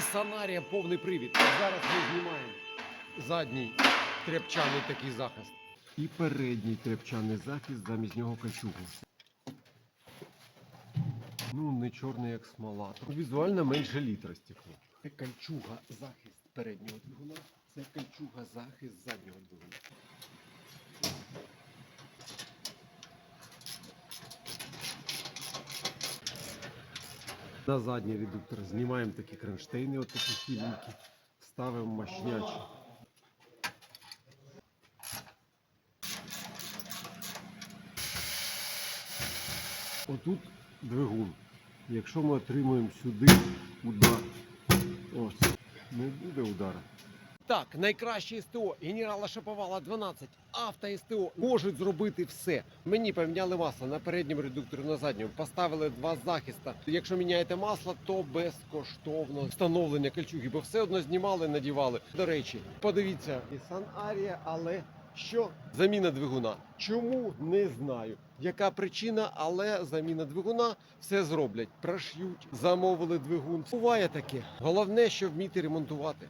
Ariya повний привід. Зараз ми знімаємо задній тряпчаний такий захист. І передній тряпчаний захист, замість нього качугу. Ну, не чорний, як смола. Візуально менше літра стекло. Це кольчуга захист переднього двигуна, це кольчуга захист заднього двигуна. На задній редуктор знімаємо такі кронштейни, от такі хіленькі, ставимо мощнячі. Отут двигун. Якщо ми отримуємо сюди удар, ось, не буде удара. Так, найкраще СТО генерала Шаповала 12. Авто СТО можуть зробити все. Мені поміняли масло на передньому редукторі, на задньому. Поставили два захиста. Якщо міняєте масло, то безкоштовно встановлення кольчуги, бо все одно знімали, надівали. До речі, подивіться, Nissan Арія, але що? Заміна двигуна. Чому не знаю. Яка причина, але заміна двигуна все зроблять. Прош'ють, замовили двигун. Буває таке. Головне, що вміти ремонтувати.